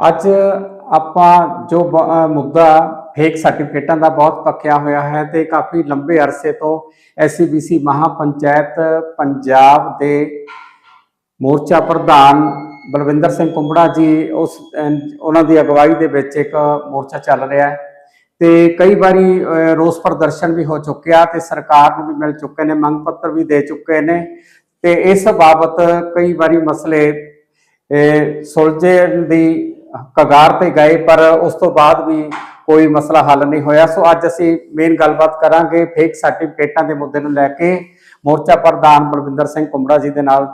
ਅੱਜ ਆਪਾਂ ਜੋ ਬ- ਮੁੱਦਾ ਫੇਕ ਸਰਟੀਫਿਕੇਟਾਂ ਦਾ ਬਹੁਤ ਪੱਕਿਆ ਹੋਇਆ ਹੈ ਤੇ ਕਾਫੀ ਲੰਬੇ ਅਰਸੇ ਤੋਂ ਐਸਸੀਬੀਸੀ ਮਹਾਪੰਚਾਇਤ ਪੰਜਾਬ ਦੇ ਮੋਰਚਾ ਪ੍ਰਧਾਨ ਬਲਵਿੰਦਰ ਸਿੰਘ ਕੁੰਬੜਾ ਜੀ ਉਸ ਉਹਨਾਂ ਦੀ ਅਗਵਾਈ ਦੇ ਵਿੱਚ ਇੱਕ ਮੋਰਚਾ ਚੱਲ ਰਿਹਾ ਹੈ ਤੇ ਕਈ ਵਾਰੀ ਰੋਸ ਪ੍ਰਦਰਸ਼ਨ ਵੀ ਹੋ ਚੁੱਕਿਆ ਤੇ ਸਰਕਾਰ ਨੂੰ ਵੀ ਮਿਲ ਚੁੱਕੇ ਨੇ, ਮੰਗ ਪੱਤਰ ਵੀ ਦੇ ਚੁੱਕੇ ਨੇ ਤੇ ਇਸ ਬਾਬਤ ਕਈ ਵਾਰੀ ਮਸਲੇ ਇਹ ਸੁਲਝਣ ਦੀ ਕਗਾਰ ਤੇ ਗਏ, ਪਰ ਉਸ ਤੋਂ ਬਾਅਦ ਵੀ ਕੋਈ ਮਸਲਾ ਹੱਲ ਨਹੀਂ ਹੋਇਆ। ਸੋ ਅੱਜ ਅਸੀਂ ਮੇਨ ਗੱਲਬਾਤ ਕਰਾਂਗੇ ਫੇਕ ਸਰਟੀਫਿਕੇਟਾਂ ਦੇ ਮੁੱਦੇ ਨੂੰ ਲੈ ਕੇ। ਮੋਰਚਾ ਪ੍ਰਧਾਨ ਬਲਵਿੰਦਰ ਸਿੰਘ ਕੁੰਬੜਾ ਜੀ ਦੇ ਨਾਲ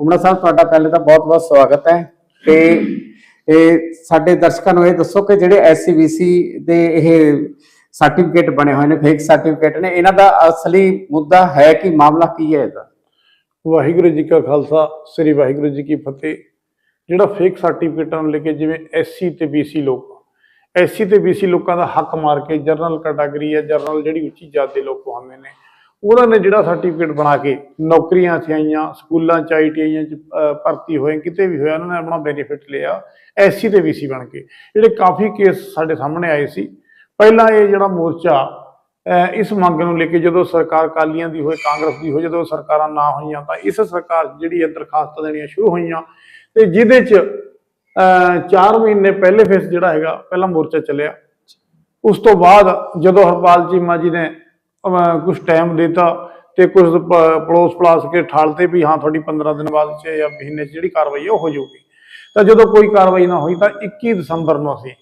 ਕੁੰਬੜਾ ਸਾਹਿਬ, ਤੁਹਾਡਾ ਪਹਿਲੇ ਤਾਂ ਬਹੁਤ-ਬਹੁਤ ਸਵਾਗਤ ਹੈ ਤੇ ਇਹ ਸਾਡੇ ਦਰਸ਼ਕਾਂ ਨੂੰ ਇਹ ਦੱਸੋ ਕਿ ਜਿਹੜੇ ਐਸਸੀਬੀਸੀ ਦੇ ਇਹ ਸਰਟੀਫਿਕੇਟ ਬਣੇ ਹੋਏ ਨੇ ਫੇਕ ਸਰਟੀਫਿਕੇਟ ਨੇ, ਇਹਨਾਂ ਦਾ ਅਸਲੀ ਮੁੱਦਾ ਹੈ ਕਿ, ਮਾਮਲਾ ਕੀ ਹੈ ਇਹਦਾ? ਵਾਹਿਗੁਰੂ ਜੀ ਕਾ ਖਾਲਸਾ, ਸ੍ਰੀ ਵਾਹਿਗੁਰੂ ਜੀ ਕੀ ਫਤਿਹ। ਜਿਹੜਾ ਫੇਕ ਸਰਟੀਫਿਕੇਟਾਂ ਨੂੰ ਲੈ ਕੇ ਜਿਵੇਂ ਐਸਸੀ ਤੇ ਬੀਸੀ ਲੋਕ ਐਸਸੀ ਤੇ ਬੀਸੀ ਲੋਕਾਂ ਦਾ ਹੱਕ ਮਾਰ ਕੇ ਜਰਨਲ ਕੈਟਾਗਰੀ ਹੈ ਜਰਨਲ ਜਿਹੜੀ ਉੱਚੀ ਜਾਤ ਦੇ ਲੋਕ ਹੁੰਦੇ ਨੇ ਉਹਨਾਂ ਨੇ ਜਿਹੜਾ ਸਰਟੀਫਿਕੇਟ ਬਣਾ ਕੇ ਨੌਕਰੀਆਂ ਸਿਆਈਆਂ ਸਕੂਲਾਂ ਚ ਆਈਟੀਆਈਆਂ ਚ ਭਰਤੀ ਹੋਏ, ਕਿਤੇ ਵੀ ਹੋਇਆ ਉਹਨਾਂ ਨੇ ਆਪਣਾ ਬੈਨੀਫਿਟ ਲਿਆ ਐਸਸੀ ਤੇ ਬੀਸੀ ਬਣ ਕੇ। ਜਿਹੜੇ ਕਾਫੀ ਕੇਸ ਸਾਡੇ ਸਾਹਮਣੇ ਆਏ ਸੀ, ਪਹਿਲਾਂ ਇਹ ਜਿਹੜਾ ਮੋਰਚਾ ਇਸ ਮੰਗ ਨੂੰ ਲੈ ਕੇ ਜਦੋਂ ਸਰਕਾਰ ਕਾਲੀਆਂ ਦੀ ਹੋਏ, ਕਾਂਗਰਸ ਦੀ ਹੋਏ, ਜਦੋਂ ਸਰਕਾਰਾਂ ਨਾ ਹੋਈਆਂ, ਤਾਂ ਇਸ ਸਰਕਾਰ ਜਿਹੜੀ ਹੈ ਦਰਖਾਸਤਾਂ ਦੇਣੀਆਂ ਸ਼ੁਰੂ ਹੋਈਆਂ, ਤੇ ਜਿਹਦੇ 'ਚ 4 ਮਹੀਨੇ ਪਹਿਲੇ ਫੇਸ ਜਿਹੜਾ ਹੈਗਾ, ਪਹਿਲਾ ਮੋਰਚਾ ਚੱਲਿਆ। ਉਸ ਤੋਂ ਬਾਅਦ ਜਦੋਂ ਹਰਪਾਲ ਚੀਮਾ ਜੀ ਨੇ ਕੁਝ ਟਾਈਮ ਦਿੱਤਾ ਤੇ ਕੁਝ ਪਲੋਸ ਪਲਾਸ ਕੇ ਠਾਲਤੇ ਵੀ ਹਾਂ, ਤੁਹਾਡੀ 15 ਦਿਨ ਬਾਅਦ ਚ ਜਾਂ ਮਹੀਨੇ ਚ ਜਿਹੜੀ ਕਾਰਵਾਈ ਉਹ ਹੋ ਜਾਊਗੀ। ਤਾਂ ਜਦੋਂ ਕੋਈ ਕਾਰਵਾਈ ਨਾ ਹੋਈ ਤਾਂ 21 ਦਸੰਬਰ ਨੂੰ ਅਸੀਂ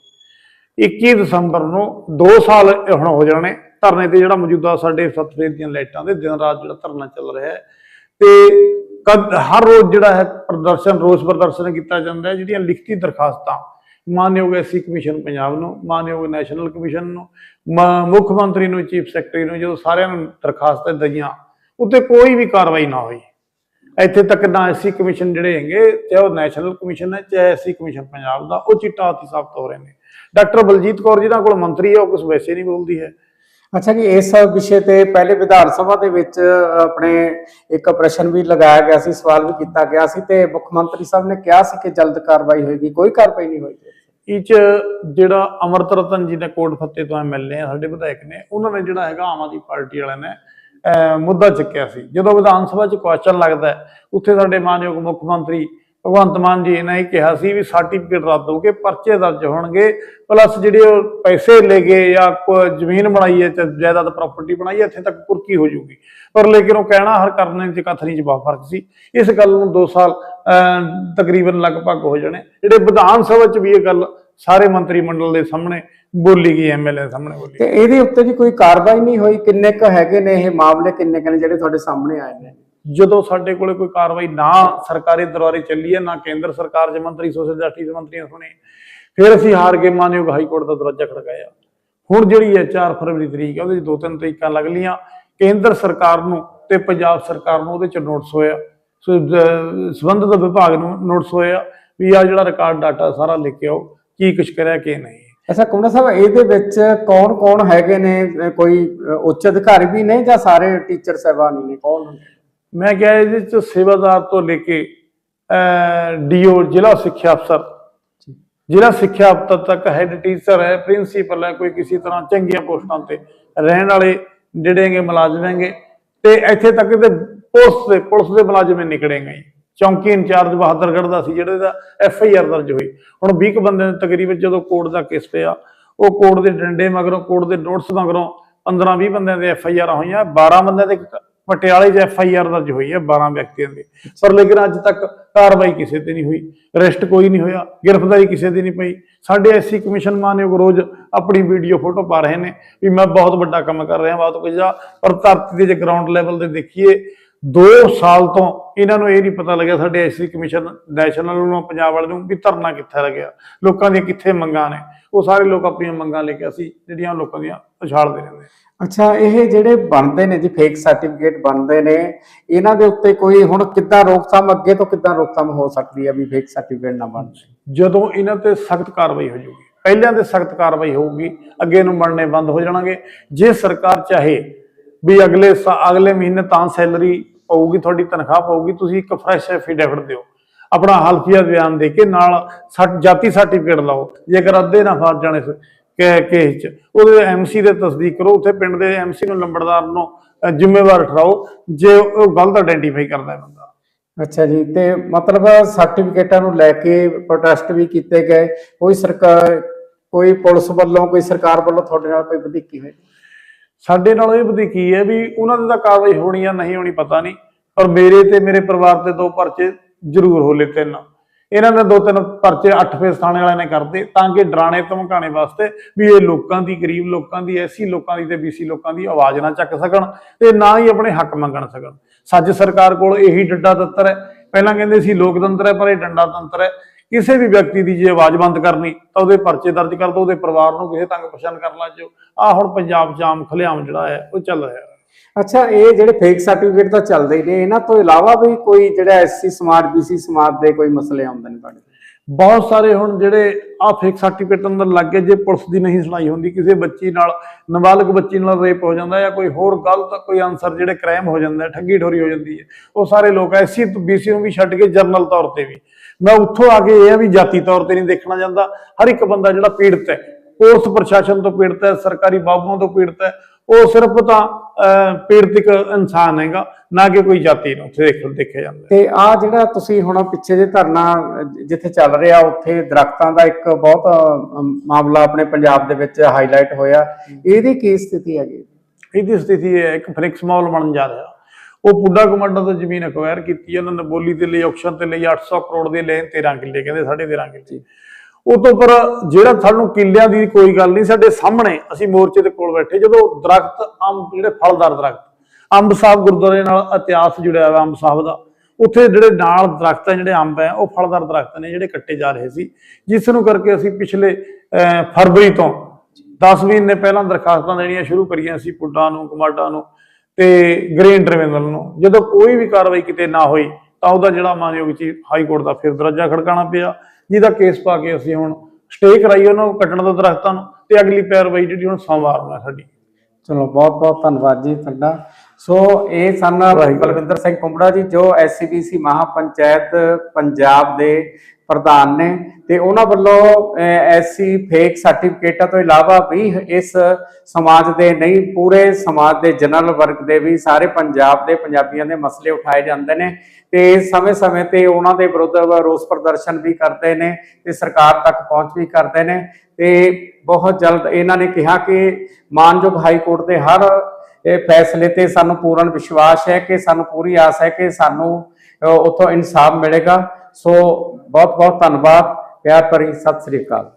21 ਦਸੰਬਰ ਨੂੰ 2 ਸਾਲ ਹੁਣ ਹੋ ਜਾਣੇ, ਧਰਨੇ ਤੇ ਜਿਹੜਾ ਮੌਜੂਦਾ ਸਾਡੇ ਸਤਵੇਦ ਦੀਆਂ ਲਾਈਟਾਂ ਦੇ ਦਿਨ ਰਾਤ ਜਿਹੜਾ ਧਰਨਾ ਚੱਲ ਰਿਹਾ ਹੈ, ਤੇ ਕਦ, ਹਰ ਰੋਜ਼ ਜਿਹੜਾ ਹੈ ਪ੍ਰਦਰਸ਼ਨ, ਰੋਸ ਪ੍ਰਦਰਸ਼ਨ ਕੀਤਾ ਜਾਂਦਾ ਹੈ, ਜਿਹੜੀਆਂ ਲਿਖਤੀ ਦਰਖਾਸਤਾਂ ਮਾਨਯੋਗ ਐਸਸੀ ਕਮਿਸ਼ਨ ਪੰਜਾਬ ਨੂੰ, ਮਾਨਯੋਗ ਨੈਸ਼ਨਲ ਕਮਿਸ਼ਨ ਨੂੰ, ਮ- ਮੁੱਖ ਮੰਤਰੀ ਨੂੰ, ਚੀਫ ਸੈਕਟਰੀ ਨੂੰ, ਜਦੋਂ ਸਾਰਿਆਂ ਨੂੰ ਦਰਖਾਸਤਾਂ ਦਈਆਂ, ਉੱਤੇ ਕੋਈ ਵੀ ਕਾਰਵਾਈ ਨਾ ਹੋਈ। ਇੱਥੇ ਤੱਕ ਨਾ ਐਸਸੀ ਕਮਿਸ਼ਨ ਜਿਹੜੇ ਹੈਗੇ, ਚਾਹੇ ਉਹ ਨੈਸ਼ਨਲ ਕਮਿਸ਼ਨ ਹੈ, ਚਾਹੇ ਐਸਸੀ ਕਮਿਸ਼ਨ ਪੰਜਾਬ ਦਾ, ਉਹ ਚਿੱਟਾ ਹਾਥੀ ਸਾਬਤ ਹੋ ਰਹੇ ਨੇ। ਡਾਕਟਰ ਬਲਜੀਤ ਕੌਰ ਜਿਹਨਾਂ ਕੋਲ ਮੰਤਰੀ ਹੈ, ਉਹ ਕੁਝ ਵੈਸੇ ਨਹੀਂ ਬੋਲਦੀ ਹੈ। ਅੱਛਾ ਜੀ, ਇਸ ਵਿਸ਼ੇ ਤੇ ਪਹਿਲੇ ਵਿਧਾਨ ਸਭਾ ਦੇ ਵਿੱਚ ਆਪਣੇ ਇੱਕ ਪ੍ਰਸ਼ਨ ਵੀ ਲਗਾਇਆ ਗਿਆ ਸੀ, ਸਵਾਲ ਵੀ ਕੀਤਾ ਗਿਆ ਸੀ ਤੇ ਮੁੱਖ ਮੰਤਰੀ ਸਾਹਿਬ ਨੇ ਕਿਹਾ ਸੀ ਕਿ ਜਲਦ ਕਾਰਵਾਈ ਹੋਏਗੀ, ਕੋਈ ਕਾਰਵਾਈ ਨਹੀਂ ਹੋਈ। ਇਹ ਚ ਜਿਹੜਾ ਅਮਰਤ ਰਤਨ ਜੀ ਨੇ ਕੋਟ ਫੱਤੇ ਤੋਂ ਐਮਐਲਏ ਆ, ਸਾਡੇ ਵਿਧਾਇਕ ਨੇ, ਉਹਨਾਂ ਨੇ ਜਿਹੜਾ ਹੈਗਾ ਆਮ ਆਦਮੀ ਪਾਰਟੀ ਵਾਲਿਆਂ ਨੇ ਮੁੱਦਾ ਚੱਕਿਆ ਸੀ। ਜਦੋਂ ਵਿਧਾਨ ਸਭਾ ਚ ਕੁਐਸਚਨ ਲੱਗਦਾ ਉੱਥੇ ਸਾਡੇ ਮਾਨਯੋਗ ਮੁੱਖ ਮੰਤਰੀ ਭਗਵੰਤ ਮਾਨ ਜੀ ਨੇ ਇਹ ਕਿਹਾ ਸੀ ਵੀ ਸਰਟੀਫਿਕੇਟ ਰੱਦ ਹੋਗੇ ਪਰਚੇ ਦਰਜ ਹੋਣਗੇ ਪਲੱਸ ਜਿਹੜੇ ਉਹ ਪੈਸੇ ਲੈ ਗਏ ਜਾਂ ਕੋਈ ਜ਼ਮੀਨ ਬਣਾਈ ਹੈ, ਤੇ ਜਾਇਦਾਦ ਪ੍ਰਾਪਰਟੀ ਬਣਾਈ ਹੈ, ਇੱਥੇ ਤੱਕ ਕੁਰਕੀ ਹੋ ਜਾਊਗੀ। ਪਰ ਲੇਕਿਨ ਉਹ ਕਹਿਣਾ ਹਰ ਕਰਨੇ ਚ ਕਥਨੀ ਚ ਬਹੁਤ ਫ਼ਰਕ ਸੀ। ਇਸ ਗੱਲ ਨੂੰ 2 ਸਾਲ ਤਕਰੀਬਨ ਲਗਭਗ ਹੋ ਜਾਣੇ। ਜਿਹੜੇ ਵਿਧਾਨ ਸਭਾ ਚ ਵੀ ਇਹ ਗੱਲ ਸਾਰੇ ਮੰਤਰੀ ਮੰਡਲ ਦੇ ਸਾਹਮਣੇ ਬੋਲੀ ਗਈ ਐਮਐਲਏ ਸਾਹਮਣੇ ਬੋਲੀ ਤੇ ਇਹਦੇ ਉੱਤੇ ਜੀ ਕੋਈ ਕਾਰਵਾਈ ਨਹੀਂ ਹੋਈ? ਕਿੰਨੇ ਕੁ ਹੈਗੇ ਨੇ ਇਹ ਮਾਮਲੇ? ਕਿੰਨੇ ਕੁ ਨੇ ਜਿਹੜੇ ਤੁਹਾਡੇ ਸਾਹਮਣੇ ਆਏ ਨੇ? ਜਦੋਂ ਸਾਡੇ ਕੋਲੇ ਕੋਈ ਕਾਰਵਾਈ ਨਾ ਸਰਕਾਰੀ ਦਰਬਾਰੇ ਚੱਲੀ ਹੈ ਨਾ ਕੇਂਦਰ ਸਰਕਾਰ ਦੇ ਮੰਤਰੀ ਸੋਸ਼ਲ ਜਸਟਿਸ ਮੰਤਰੀ ਨੇ ਸੁਣੀ ਫਿਰ ਅਸੀਂ ਹਾਰ ਕੇ ਮਾਨਯੋਗ ਹਾਈ ਕੋਰਟ ਦਾ ਦਰਵਾਜ਼ਾ ਖੜਕਾਇਆ। ਹੁਣ ਜਿਹੜੀ ਹੈ 4 ਫਰਵਰੀ ਤਰੀਕ ਹੈ ਉਹਦੇ ਦੋ ਤਿੰਨ ਤਰੀਕਾਂ ਲੱਗ ਲੀਆਂ ਕੇਂਦਰ ਸਰਕਾਰ ਨੂੰ ਤੇ ਪੰਜਾਬ ਸਰਕਾਰ ਨੂੰ ਉਹਦੇ ਚ ਨੋਟਿਸ ਹੋਇਆ। ਸੋ ਸੰਬੰਧਿਤ ਵਿਭਾਗ ਨੂੰ ਨੋਟਿਸ ਹੋਇਆ ਵੀ ਆ ਜਿਹੜਾ ਰਿਕਾਰਡ ਡਾਟਾ ਸਾਰਾ ਲਿਖ ਕੇ ਆਓ ਕੀ ਕੁਛ ਕਰਿਆ ਕੀ ਨਹੀਂ। ਅੱਛਾ ਕੁਮੜਾ ਸਾਹਿਬ ਇਹਦੇ ਵਿੱਚ ਕੌਣ ਕੌਣ ਹੈਗੇ ਨੇ? ਕੋਈ ਉੱਚ ਅਧਿਕਾਰੀ ਵੀ ਨੇ ਜਾਂ ਸਾਰੇ ਟੀਚਰ ਸਹਿਬਾਨ ਨੇ? ਕੌਣ ਮੈਂ ਕਿਹਾ ਇਹਦੇ ਚ ਸੇਵਾਦਾਰ ਤੋਂ ਲੈ ਕੇ ਡੀਓ ਜ਼ਿਲ੍ਹਾ ਸਿੱਖਿਆ ਅਫਸਰ। ਜ਼ਿਲ੍ਹਾ ਸਿੱਖਿਆ ਅਫਸਰ ਤੱਕ ਹੈਡ ਟੀਚਰ ਹੈ ਪ੍ਰਿੰਸੀਪਲ ਹੈ ਕੋਈ ਕਿਸੇ ਤਰ੍ਹਾਂ ਚੰਗੀਆਂ ਪੋਸਟਾਂ ਤੇ ਰਹਿਣ ਵਾਲੇ ਜਿਹੜੇ ਹੈਗੇ ਮੁਲਾਜ਼ਮ ਹੈਗੇ। ਤੇ ਇੱਥੇ ਤੱਕ ਤੇ ਪੁਲਿਸ ਦੇ ਪੁਲਿਸ ਦੇ ਮੁਲਾਜ਼ਮ ਹੀ ਨਿਕਲੇਗੇ ਚੌਂਕੀ ਇੰਚਾਰਜ ਬਹਾਦਰਗੜ੍ਹ ਦਾ ਸੀ, ਜਿਹੜੇ ਦਾ ਐਫ ਆਈ ਆਰ ਦਰਜ ਹੋਈ। ਹੁਣ 20 ਬੰਦੇ ਨੇ ਤਕਰੀਬਨ ਜਦੋਂ ਕੋਰਟ ਦਾ ਕੇਸ ਪਿਆ, ਉਹ ਕੋਰਟ ਦੇ ਡੰਡੇ ਮਗਰੋਂ, ਕੋਰਟ ਦੇ ਨੋਟਿਸ ਮਗਰੋਂ 15 20 ਬੰਦਿਆਂ ਦੇ ਐਫ ਆਈ ਆਰ ਹੋਈਆਂ 12 ਬੰਦਿਆਂ ਦੇ ਪਟਿਆਲੇ 'ਚ ਐਫ ਆਈ ਆਰ ਦਰਜ ਹੋਈ ਹੈ 12 ਵਿਅਕਤੀਆਂ ਦੀ। ਪਰ ਲੇਕਿਨ ਅੱਜ ਤੱਕ ਕਾਰਵਾਈ ਕਿਸੇ ਤੇ ਨਹੀਂ ਹੋਈ, ਅਰੈਸਟ ਕੋਈ ਨਹੀਂ ਹੋਇਆ, ਗ੍ਰਿਫਤਾਰੀ ਕਿਸੇ ਦੀ ਨਹੀਂ ਪਈ। ਸਾਡੇ ਐਸਸੀ ਕਮਿਸ਼ਨ ਮਾਨਯੋਗ ਰੋਜ਼ ਆਪਣੀ ਵੀਡੀਓ, ਫੋਟੋ ਪਾ ਰਹੇ ਨੇ ਵੀ ਮੈਂ ਬਹੁਤ ਵੱਡਾ ਕੰਮ ਕਰ ਰਿਹਾ ਬਹੁਤ ਕੁਝ ਆ, ਪਰ ਧਰਤੀ ਦੇ ਜੇ ਗਰਾਊਂਡ ਲੈਵਲ ਤੇ ਦੇਖੀਏ 2 ਸਾਲ ਤੋਂ ਇਹਨਾਂ ਨੂੰ ਇਹ ਨਹੀਂ ਪਤਾ ਲੱਗਿਆ ਸਾਡੇ ਐਸਸੀ ਕਮਿਸ਼ਨ ਨੈਸ਼ਨਲ ਨੂੰ ਪੰਜਾਬ ਵਾਲੇ ਨੂੰ ਵੀ ਧਰਨਾ ਕਿੱਥੇ ਲੱਗਿਆ ਲੋਕਾਂ ਦੀਆਂ ਕਿੱਥੇ ਮੰਗਾਂ ਨੇ ਉਹ ਸਾਰੇ ਲੋਕ ਆਪਣੀਆਂ ਮੰਗਾਂ ਲੈ ਕੇ ਅਸੀਂ ਜਿਹੜੀਆਂ ਲੋਕਾਂ ਦੀਆਂ ਉਛਾਲਦੇ ਰਹਿੰਦੇ ਅੱਛਾ ਇਹ ਜਿਹੜੇ ਬਣਦੇ ਨੇ ਜੀ ਫੇਕ ਸਰਟੀਫਿਕੇਟ ਬਣਦੇ ਨੇ ਇਹਨਾਂ ਦੇ ਉੱਤੇ ਕੋਈ ਹੁਣ ਕਿੱਦਾਂ ਰੋਕਥਾਮ ਅੱਗੇ ਤੋਂ ਕਿੱਦਾਂ ਰੋਕਥਾਮ ਹੋ ਸਕਦੀ ਹੈ ਵੀ ਫੇਕ ਸਰਟੀਫਿਕੇਟ ਨਾ ਬਣ ਜਦੋਂ ਇਹਨਾਂ ਤੇ ਸਖਤ ਕਾਰਵਾਈ ਹੋ ਜਾਊਗੀ ਪਹਿਲਿਆਂ ਤੇ ਸਖਤ ਕਾਰਵਾਈ ਹੋਊਗੀ ਅੱਗੇ ਨੂੰ ਬਣਨੇ ਬੰਦ ਹੋ ਜਾਣਗੇ ਜੇ ਸਰਕਾਰ ਚਾਹੇ ਵੀ ਅਗਲੇ ਅਗਲੇ ਮਹੀਨੇ ਤਾਂ ਸੈਲਰੀ ਪਊਗੀ, ਤੁਹਾਡੀ ਤਨਖਾਹ ਪਊਗੀ, ਤੁਸੀਂ ਇੱਕ ਫਰੈਸ਼ ਐਫੀਡੇਵਿਟ ਦਿਓ। ਆਪਣਾ ਹਲਫੀਆ ਬਿਆਨ ਦੇ ਕੇ ਨਾਲ ਜਾਤੀ ਸਰਟੀਫਿਕੇਟ ਲਾਓ। ਜੇਕਰ ਅੱਧੇ ਨਾ ਫਸ ਜਾਣੇ ਕੇਸ ਚ, ਉਹਦੇ ਐਮਸੀ ਦੇ ਤਸਦੀਕ ਕਰੋ। ਉੱਥੇ ਪਿੰਡ ਦੇ ਐਮਸੀ ਨੂੰ ਲੰਬੜਦਾਰ ਨੂੰ ਜ਼ਿੰਮੇਵਾਰ ਠਹਿਰਾਓ। ਜੇ ਉਹ ਗਲਤ ਆਇਡੈਂਟੀਫਾਈ ਕਰਦਾ ਬੰਦਾ। ਅੱਛਾ ਜੀ, ਤੇ ਮਤਲਬ ਸਰਟੀਫਿਕੇਟਾਂ ਨੂੰ ਲੈ ਕੇ ਪ੍ਰੋਟੈਸਟ ਵੀ ਕੀਤੇ ਗਏ। ਕੋਈ ਸਰਕਾਰ ਕੋਈ ਪੁਲਿਸ ਵੱਲੋਂ, ਕੋਈ ਸਰਕਾਰ ਵੱਲੋਂ ਤੁਹਾਡੇ ਨਾਲ ਕੋਈ ਵਧੀਕੀ ਹੋਈ? ਸਾਡੇ ਨਾਲ ਇਹ ਵਧੀਕੀ ਹੈ ਵੀ ਉਹਨਾਂ ਦੇ ਤਾਂ ਕਾਰਵਾਈ ਹੋਣੀ ਆ, ਨਹੀਂ ਹੋਣੀ ਪਤਾ ਨਹੀਂ, ਪਰ ਮੇਰੇ ਤੇ ਮੇਰੇ ਪਰਿਵਾਰ ਤੇ ਦੋ ਪਰਚੇ ਜ਼ਰੂਰ ਹੋਲੇ ਤਿੰਨ। ਇਹਨਾਂ ਨੇ ਦੋ ਤਿੰਨ ਪਰਚੇ ਅੱਠ ਫੇਸ ਥਾਣੇ ਵਾਲਿਆਂ ਨੇ ਕਰਦੇ ਤਾਂ ਕਿ ਡਰਾਣੇ ਧਮਕਾਣੇ ਵਾਸਤੇ ਵੀ ਇਹ ਲੋਕਾਂ ਦੀ, ਗਰੀਬ ਲੋਕਾਂ ਦੀ, ਐਸੀ ਲੋਕਾਂ ਦੀ ਤੇ ਬੀਸੀ ਲੋਕਾਂ ਦੀ ਆਵਾਜ਼ ਨਾ ਚੱਕ ਸਕਣ ਤੇ ਨਾ ਹੀ ਆਪਣੇ ਹੱਕ ਮੰਗਣ ਸਕਣ। ਸੱਜ ਸਰਕਾਰ ਕੋਲ ਇਹੀ ਡੰਡਾ ਤੰਤਰ ਹੈ। ਪਹਿਲਾਂ ਕਹਿੰਦੇ ਸੀ ਲੋਕਤੰਤਰ ਹੈ, ਪਰ ਇਹ ਡੰਡਾ ਤੰਤਰ ਹੈ। ਕਿਸੇ ਵੀ ਵਿਅਕਤੀ ਦੀ ਜੇ ਆਵਾਜ਼ ਬੰਦ ਕਰਨੀ ਤਾਂ ਉਹਦੇ ਪਰਚੇ ਦਰਜ ਕਰ ਦੋ ਉਹਦੇ ਪਰਿਵਾਰ ਨੂੰ ਕਿਸੇ ਤੰਗ ਪਛਾਣ ਕਰਨ ਲੱਗ ਜਾਓ। ਆ ਹੁਣ ਪੰਜਾਬ 'ਚ ਆਮ ਖਲਿਆਮ ਜਿਹੜਾ ਹੈ ਉਹ ਚੱਲ ਰਿਹਾ ਹੈ। ਅੱਛਾ ਇਹ ਜਿਹੜੇ ਫੇਕ ਸਰਟੀਫਿਕੇਟ ਤਾਂ ਚੱਲਦੇ ਹੀ ਨੇ ਇਹਨਾਂ ਤੋਂ ਇਲਾਵਾ ਵੀ ਕੋਈ ਜਿਹੜਾ ਐਸਸੀ ਸਮਾਜ ਬੀਸੀ ਸਮਾਜ ਦੇ ਕੋਈ ਮਸਲੇ ਆਉਂਦੇ ਨੇ ਤੁਹਾਡੇ ਬਹੁਤ ਸਾਰੇ ਹੁਣ ਜਿਹੜੇ ਆ ਫੇਕ ਸਰਟੀਫਿਕੇਟ ਅੰਦਰ ਲੱਗ ਗਏ ਜੇ ਪੁਲਿਸ ਦੀ ਨਹੀਂ ਸੁਣਾਈ ਹੁੰਦੀ ਕਿਸੇ ਬੱਚੀ ਨਾਲ ਨਾਬਾਲਗ ਬੱਚੀ ਨਾਲ ਰੇਪ ਹੋ ਜਾਂਦਾ ਜਾਂ ਕੋਈ ਹੋਰ ਗਲਤ ਕੋਈ ਆਨਸਰ ਜਿਹੜੇ ਕ੍ਰਾਈਮ ਹੋ ਜਾਂਦਾ ਠੱਗੀ ਠੋਰੀ ਹੋ ਜਾਂਦੀ ਹੈ ਉਹ ਸਾਰੇ ਲੋਕ ਐਸੀ ਬੀਸੀ ਨੂੰ ਵੀ ਛੱਡ ਕੇ ਜਰਨਲ ਤੌਰ ਤੇ ਵੀ। ਮੈਂ ਉੱਥੋਂ ਆ ਕੇ ਇਹ ਆ ਵੀ ਜਾਤੀ ਤੌਰ ਤੇ ਨਹੀਂ ਦੇਖਣਾ ਜਾਂਦਾ। ਹਰ ਇੱਕ ਬੰਦਾ ਜਿਹੜਾ ਪੀੜਤ ਹੈ ਪੁਲਿਸ ਪ੍ਰਸ਼ਾਸਨ ਤੋਂ ਪੀੜਤ ਹੈ ਸਰਕਾਰੀ ਬਾਬੂਆਂ ਤੋਂ ਪੀੜਤ ਹੈ ਉਹ ਸਿਰਫ ਤਾਂ ਅਹ, ਪੀੜਤ ਇੱਕ ਇਨਸਾਨ ਹੈਗਾ ਨਾ ਕਿ ਕੋਈ ਜਾਤੀ ਨੂੰ ਉੱਥੇ ਦੇਖ ਦੇਖਿਆ ਜਾਂਦਾ। ਤੇ ਆ ਜਿਹੜਾ ਤੁਸੀਂ ਹੁਣ ਪਿੱਛੇ ਜੇ ਧਰਨਾ ਜਿੱਥੇ ਚੱਲ ਰਿਹਾ ਉੱਥੇ ਦਰਖਤਾਂ ਦਾ ਇੱਕ ਬਹੁਤ ਮਾਮਲਾ ਆਪਣੇ ਪੰਜਾਬ ਦੇ ਵਿੱਚ ਹਾਈਲਾਈਟ ਹੋਇਆ। ਇਹਦੀ ਕੀ ਸਥਿਤੀ ਹੈਗੀ? ਇਹਦੀ ਸਥਿਤੀ ਇਹ ਹੈ ਇੱਕ ਫਲਿਕਸ ਮਾਲ ਬਣਨ ਜਾ ਰਿਹਾ। ਉਹ ਪੁੱਡਾ ਕਮਾਂਡਰ ਤੋਂ ਜ਼ਮੀਨ ਅਕਵਾਇਰ ਕੀਤੀ ਉਹਨਾਂ ਨੇ ਬੋਲੀ ਤੇ ਲਈ ਆਕਸ਼ਨ ਤੇ ਲਈ 800 ਕਰੋੜ ਦੇ ਲੈਣ 13 ਕਿੱਲੇ ਕਹਿੰਦੇ ਸਾਢੇ 13 ਕਿੱਲੇ। ਉਹ ਤੋਂ ਪਰ ਜਿਹੜਾ ਸਾਨੂੰ ਕਿੱਲਿਆਂ ਦੀ ਕੋਈ ਗੱਲ ਨਹੀਂ ਸਾਡੇ ਸਾਹਮਣੇ ਅਸੀਂ ਮੋਰਚੇ ਦੇ ਕੋਲ ਬੈਠੇ ਜਦੋਂ ਦਰਖਤ ਅੰਬ ਜਿਹੜੇ ਫਲਦਾਰ ਦਰਖਤ ਅੰਬ ਸਾਹਿਬ ਗੁਰਦੁਆਰੇ ਨਾਲ ਇਤਿਹਾਸ ਜੁੜਿਆ ਹੋਇਆ ਅੰਬ ਸਾਹਿਬ ਦਾ ਉੱਥੇ ਜਿਹੜੇ ਨਾਲ ਦਰਖਤ ਹੈ ਜਿਹੜੇ ਅੰਬ ਹੈ ਉਹ ਫਲਦਾਰ ਦਰਖਤ ਨੇ ਜਿਹੜੇ ਕੱਟੇ ਜਾ ਰਹੇ ਸੀ। ਜਿਸ ਨੂੰ ਕਰਕੇ ਅਸੀਂ ਪਿਛਲੇ ਅਹ, ਫਰਵਰੀ ਤੋਂ 10 ਮਹੀਨੇ ਪਹਿਲਾਂ ਦਰਖਾਸਤਾਂ ਦੇਣੀਆਂ ਸ਼ੁਰੂ ਕਰੀਆਂ ਸੀ ਪੁੱਡਾ ਨੂੰ ਕਮਾਡਾ ਨੂੰ। ਤੇ ਗ੍ਰੇਨ ਟ੍ਰਿਬਿਊਨਲ ਨੂੰ। ਜਦੋਂ ਕੋਈ ਵੀ ਕਾਰਵਾਈ ਕਿਤੇ ਨਾ ਹੋਈ ਤਾਂ ਉਹਦਾ ਜਿਹੜਾ ਮਾਨਯੋਗ ਚੀਫ ਹਾਈ ਕੋਰਟ ਦਾ ਫਿਰ ਦਰਜਾ ਖੜਕਾਣਾ ਪਿਆ। ਜਿਹਦਾ ਕੇਸ ਪਾ ਕੇ ਅਸੀਂ ਹੁਣ ਸਟੇ ਕਰਾਈ ਉਹਨਾਂ ਨੂੰ ਕੱਟਣ ਤੋਂ ਦਰਖਤਾਂ ਨੂੰ ਤੇ ਅਗਲੀ ਪੈਰਵਾਈ ਜਿਹੜੀ ਹੁਣ ਸੋਮਵਾਰ ਨੂੰ ਹੈ ਸਾਡੀ। ਚਲੋ ਬਹੁਤ ਬਹੁਤ ਧੰਨਵਾਦ ਜੀ ਤੁਹਾਡਾ। ਸੋ ਇਹ ਸਨ ਬਲਵਿੰਦਰ ਸਿੰਘ ਕੁੰਬੜਾ ਜੀ ਜੋ ਐਸਸੀਬੀਸੀ ਮਹਾਪੰਚਾਇਤ ਪੰਜਾਬ ਦੇ ਪ੍ਰਧਾਨ ਨੇ ਤੇ ਉਹਨਾਂ ਵੱਲੋਂ ਐਸੀ ਫੇਕ ਸਰਟੀਫਿਕੇਟਾਂ ਤੋਂ ਇਲਾਵਾ ਵੀ ਇਸ ਸਮਾਜ ਦੇ ਨਹੀਂ, ਪੂਰੇ ਸਮਾਜ ਦੇ ਜਨਰਲ ਵਰਗ ਦੇ ਵੀ ਸਾਰੇ ਪੰਜਾਬ ਦੇ ਪੰਜਾਬੀਆਂ ਦੇ ਮਸਲੇ ਉਠਾਏ ਜਾਂਦੇ ਨੇ ਤੇ ਸਮੇਂ-ਸਮੇਂ ਤੇ ਉਹਨਾਂ ਦੇ ਵਿਰੁੱਧ ਰੋਸ ਪ੍ਰਦਰਸ਼ਨ ਵੀ ਕਰਦੇ ਨੇ ਤੇ ਸਰਕਾਰ ਤੱਕ ਪਹੁੰਚ ਵੀ ਕਰਦੇ ਨੇ ਤੇ ਬਹੁਤ ਜਲਦ ਇਹਨਾਂ ਨੇ ਕਿਹਾ ਕਿ ਮਾਨਯੋਗ ਹਾਈ ਕੋਰਟ ਦੇ ਹਰ ਇਹ ਫੈਸਲੇ ਤੇ ਸਾਨੂੰ ਪੂਰਨ ਵਿਸ਼ਵਾਸ ਹੈ ਕਿ ਸਾਨੂੰ ਪੂਰੀ ਆਸ ਹੈ ਕਿ ਸਾਨੂੰ ਉੱਥੋਂ ਇਨਸਾਫ ਮਿਲੇਗਾ। ਸੋ ਬਹੁਤ ਬਹੁਤ ਧੰਨਵਾਦ ਪਿਆਰ ਭਰੀ ਸਤਿ ਸ੍ਰੀ ਅਕਾਲ।